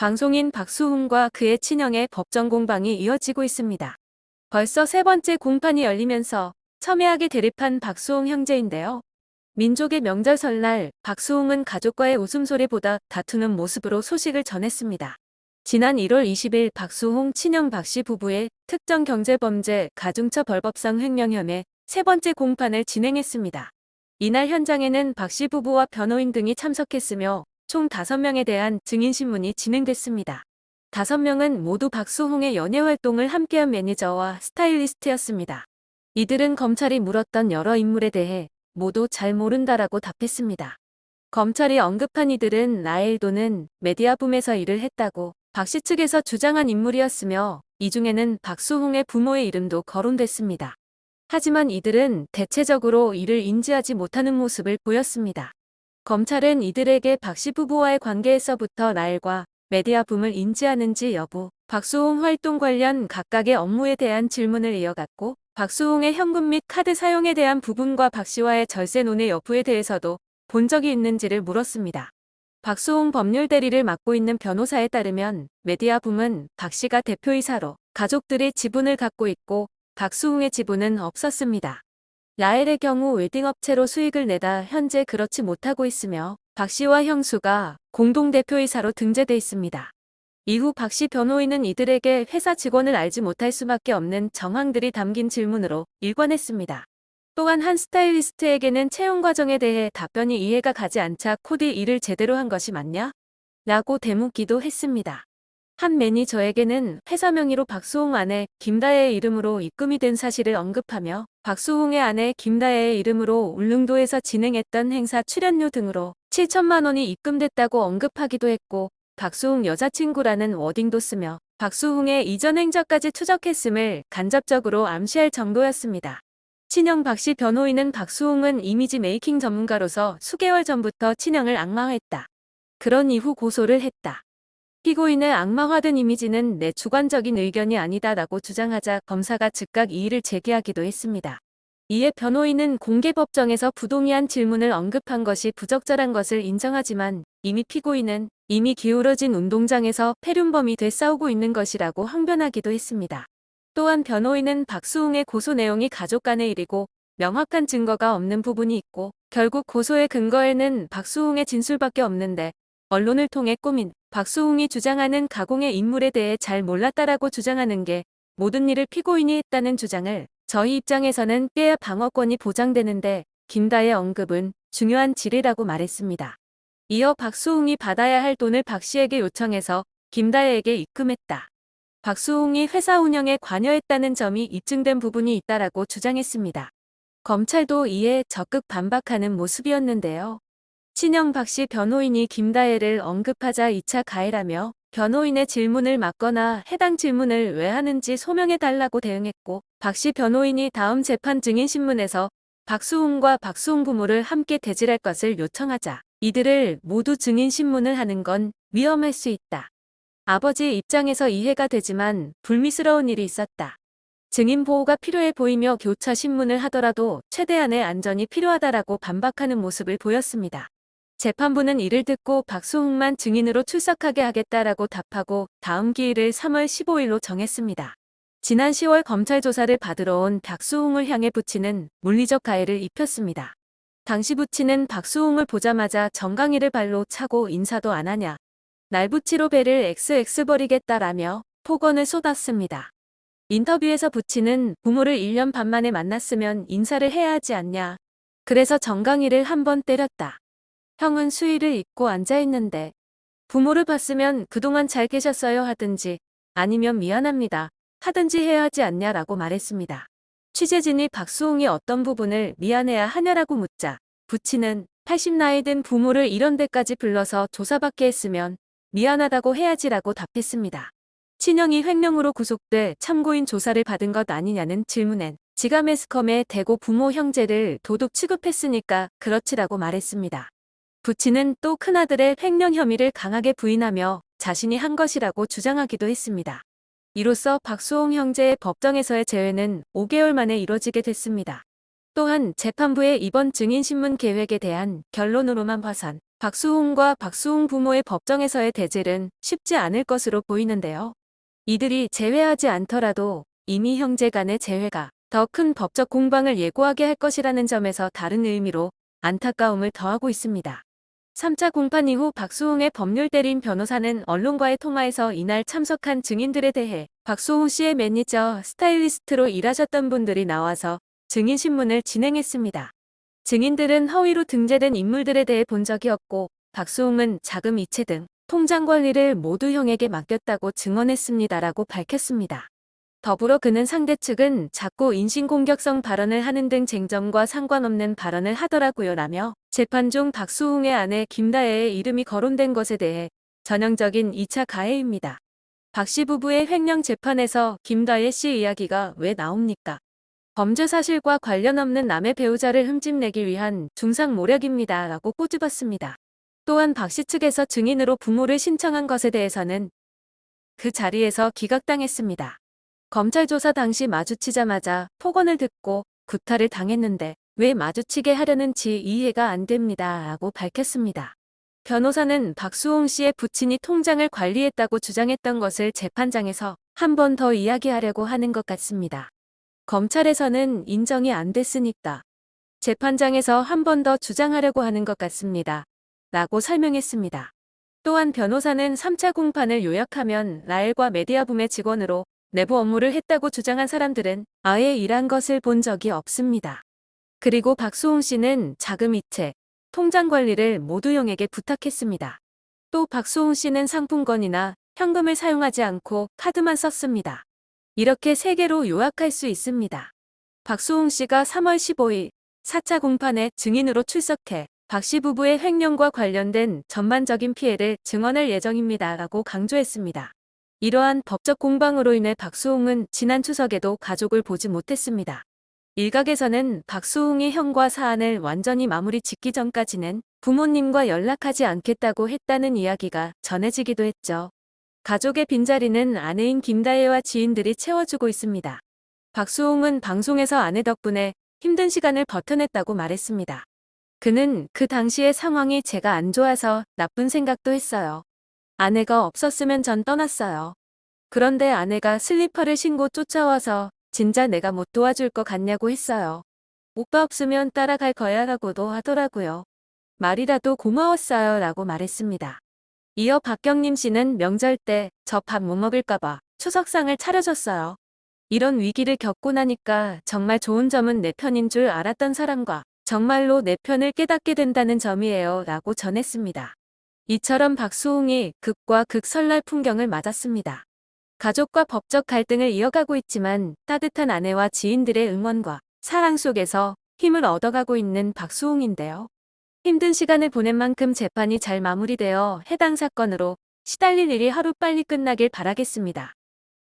방송인 박수홍과 그의 친형의 법정 공방이 이어지고 있습니다. 벌써 세 번째 공판이 열리면서 첨예하게 대립한 박수홍 형제인데요. 민족의 명절 설날 박수홍은 가족과의 웃음소리보다 다투는 모습으로 소식을 전했습니다. 지난 1월 20일 박수홍 친형 박씨 부부의 특정 경제범죄 가중처 벌법상 횡령 혐의 세 번째 공판을 진행했습니다. 이날 현장에는 박씨 부부와 변호인 등이 참석했으며 총 5명에 대한 증인신문이 진행됐습니다. 5명은 모두 박수홍의 연예활동을 함께한 매니저와 스타일리스트였습니다. 이들은 검찰이 물었던 여러 인물에 대해 모두 잘 모른다라고 답했습니다. 검찰이 언급한 이들은 나일도는 메디아붐에서 일을 했다고 박씨 측에서 주장한 인물이었으며 이 중에는 박수홍의 부모의 이름도 거론됐습니다. 하지만 이들은 대체적으로 이를 인지하지 못하는 모습을 보였습니다. 검찰은 이들에게 박씨 부부와의 관계에서부터 나일과 메디아 붐을 인지하는지 여부, 박수홍 활동 관련 각각의 업무에 대한 질문을 이어갔고 박수홍의 현금 및 카드 사용에 대한 부분과 박씨와의 절세 논의 여부에 대해서도 본 적이 있는지를 물었습니다. 박수홍 법률 대리를 맡고 있는 변호사에 따르면 메디아 붐은 박씨가 대표이사로 가족들이 지분을 갖고 있고 박수홍의 지분은 없었습니다. 라엘의 경우 웨딩업체로 수익을 내다 현재 그렇지 못하고 있으며 박 씨와 형수가 공동대표이사로 등재돼 있습니다. 이후 박 씨 변호인은 이들에게 회사 직원을 알지 못할 수밖에 없는 정황들이 담긴 질문으로 일관했습니다. 또한 한 스타일리스트에게는 채용 과정에 대해 답변이 이해가 가지 않자 코디 일을 제대로 한 것이 맞냐? 라고 대묻기도 했습니다. 한 매니저에게는 회사 명의로 박수홍 아내 김다혜의 이름으로 입금이 된 사실을 언급하며 박수홍의 아내 김다혜의 이름으로 울릉도에서 진행했던 행사 출연료 등으로 7천만 원이 입금됐다고 언급하기도 했고 박수홍 여자친구라는 워딩도 쓰며 박수홍의 이전 행적까지 추적했음을 간접적으로 암시할 정도였습니다. 친형 박씨 변호인은 박수홍은 이미지 메이킹 전문가로서 수개월 전부터 친형을 악마화했다. 그런 이후 고소를 했다. 피고인의 악마화된 이미지는 내 주관적인 의견이 아니다라고 주장하자 검사가 즉각 이의를 제기하기도 했습니다. 이에 변호인은 공개법정에서 부동의한 질문을 언급한 것이 부적절한 것을 인정하지만 이미 피고인은 이미 기울어진 운동장에서 패륜범이 돼 싸우고 있는 것이라고 항변하기도 했습니다. 또한 변호인은 박수홍의 고소 내용이 가족 간의 일이고 명확한 증거가 없는 부분이 있고 결국 고소의 근거에는 박수홍의 진술밖에 없는데 언론을 통해 꾸민 박수홍이 주장하는 가공의 인물에 대해 잘 몰랐다라고 주장하는 게 모든 일을 피고인이 했다는 주장을 저희 입장에서는 깨야 방어권이 보장되는데 김다의 언급은 중요한 질이라고 말했습니다. 이어 박수홍이 받아야 할 돈을 박 씨에게 요청해서 김다혜에게 입금했다. 박수홍이 회사 운영에 관여했다는 점이 입증된 부분이 있다라고 주장했습니다. 검찰도 이에 적극 반박하는 모습이었는데요. 친형 박씨 변호인이 김다혜를 언급하자 2차 가해라며 변호인의 질문을 막거나 해당 질문을 왜 하는지 소명해달라고 대응했고 박씨 변호인이 다음 재판 증인신문에서 박수홍과 박수홍 부모를 함께 대질할 것을 요청하자 이들을 모두 증인신문을 하는 건 위험할 수 있다. 아버지 입장에서 이해가 되지만 불미스러운 일이 있었다. 증인 보호가 필요해 보이며 교차 신문을 하더라도 최대한의 안전이 필요하다라고 반박하는 모습을 보였습니다. 재판부는 이를 듣고 박수홍만 증인으로 출석하게 하겠다라고 답하고 다음 기일을 3월 15일로 정했습니다. 지난 10월 검찰 조사를 받으러 온 박수홍을 향해 부치는 물리적 가해를 입혔습니다. 당시 부치는 박수홍을 보자마자 정강이를 발로 차고 인사도 안 하냐. 날부치로 배를 XX 버리겠다라며 폭언을 쏟았습니다. 인터뷰에서 부치는 부모를 1년 반 만에 만났으면 인사를 해야 하지 않냐. 그래서 정강이를 한 번 때렸다. 형은 수의를 입고 앉아있는데 부모를 봤으면 그동안 잘 계셨어요 하든지 아니면 미안합니다 하든지 해야 하지 않냐라고 말했습니다. 취재진이 박수홍이 어떤 부분을 미안해야 하냐라고 묻자 부치는 80 나이 든 부모를 이런 데까지 불러서 조사받게 했으면 미안하다고 해야지라고 답했습니다. 친형이 횡령으로 구속돼 참고인 조사를 받은 것 아니냐는 질문엔 지가 매스컴에 대고 부모 형제를 도둑 취급했으니까 그렇지라고 말했습니다. 부치는 또 큰아들의 횡령 혐의를 강하게 부인하며 자신이 한 것이라고 주장하기도 했습니다. 이로써 박수홍 형제의 법정에서의 재회는 5개월 만에 이뤄지게 됐습니다. 또한 재판부의 이번 증인신문 계획에 대한 결론으로만 봐선 박수홍과 박수홍 부모의 법정에서의 대질은 쉽지 않을 것으로 보이는데요. 이들이 제외하지 않더라도 이미 형제 간의 재회가 더 큰 법적 공방을 예고하게 할 것이라는 점에서 다른 의미로 안타까움을 더하고 있습니다. 3차 공판 이후 박수홍의 법률 대리인 변호사는 언론과의 통화에서 이날 참석한 증인들에 대해 박수홍 씨의 매니저, 스타일리스트로 일하셨던 분들이 나와서 증인 신문을 진행했습니다. 증인들은 허위로 등재된 인물들에 대해 본 적이 없고 박수홍은 자금 이체 등 통장 관리를 모두 형에게 맡겼다고 증언했습니다라고 밝혔습니다. 더불어 그는 상대 측은 자꾸 인신공격성 발언을 하는 등 쟁점과 상관없는 발언을 하더라고요 라며 재판 중 박수홍의 아내 김다혜의 이름이 거론된 것에 대해 전형적인 2차 가해입니다. 박씨 부부의 횡령 재판에서 김다혜 씨 이야기가 왜 나옵니까? 범죄 사실과 관련 없는 남의 배우자를 흠집내기 위한 중상 모략입니다. 라고 꼬집었습니다. 또한 박씨 측에서 증인으로 부모를 신청한 것에 대해서는 그 자리에서 기각당했습니다. 검찰 조사 당시 마주치자마자 폭언을 듣고 구타를 당했는데 왜 마주치게 하려는지 이해가 안 됩니다. 라고 밝혔습니다. 변호사는 박수홍 씨의 부친이 통장을 관리했다고 주장했던 것을 재판장에서 한 번 더 이야기하려고 하는 것 같습니다. 검찰에서는 인정이 안 됐으니까 재판장에서 한 번 더 주장하려고 하는 것 같습니다. 라고 설명했습니다. 또한 변호사는 3차 공판을 요약하면 라엘과 메디아붐의 직원으로 내부 업무를 했다고 주장한 사람들은 아예 일한 것을 본 적이 없습니다. 그리고 박수홍 씨는 자금 이체, 통장 관리를 모두 형에게 부탁했습니다. 또 박수홍 씨는 상품권이나 현금을 사용하지 않고 카드만 썼습니다. 이렇게 세 개로 요약할 수 있습니다. 박수홍 씨가 3월 15일 4차 공판에 증인으로 출석해 박 씨 부부의 횡령과 관련된 전반적인 피해를 증언할 예정입니다. 라고 강조했습니다. 이러한 법적 공방으로 인해 박수홍은 지난 추석에도 가족을 보지 못했습니다. 일각에서는 박수홍이 형과 사안을 완전히 마무리 짓기 전까지는 부모님과 연락하지 않겠다고 했다는 이야기가 전해지기도 했죠. 가족의 빈자리는 아내인 김다혜와 지인들이 채워주고 있습니다. 박수홍은 방송에서 아내 덕분에 힘든 시간을 버텨냈다고 말했습니다. 그는 그 당시의 상황이 제가 안 좋아서 나쁜 생각도 했어요. 아내가 없었으면 전 떠났어요. 그런데 아내가 슬리퍼를 신고 쫓아와서 진짜 내가 못 도와줄 것 같냐고 했어요. 오빠 없으면 따라갈 거야 라고도 하더라고요. 말이라도 고마웠어요 라고 말했습니다. 이어 박경림 씨는 명절 때 저 밥 못 먹을까봐 추석상을 차려줬어요. 이런 위기를 겪고 나니까 정말 좋은 점은 내 편인 줄 알았던 사람과 정말로 내 편을 깨닫게 된다는 점이에요 라고 전했습니다. 이처럼 박수홍이 극과 극 설날 풍경을 맞았습니다. 가족과 법적 갈등을 이어가고 있지만 따뜻한 아내와 지인들의 응원과 사랑 속에서 힘을 얻어가고 있는 박수홍인데요. 힘든 시간을 보낸 만큼 재판이 잘 마무리되어 해당 사건으로 시달릴 일이 하루빨리 끝나길 바라겠습니다.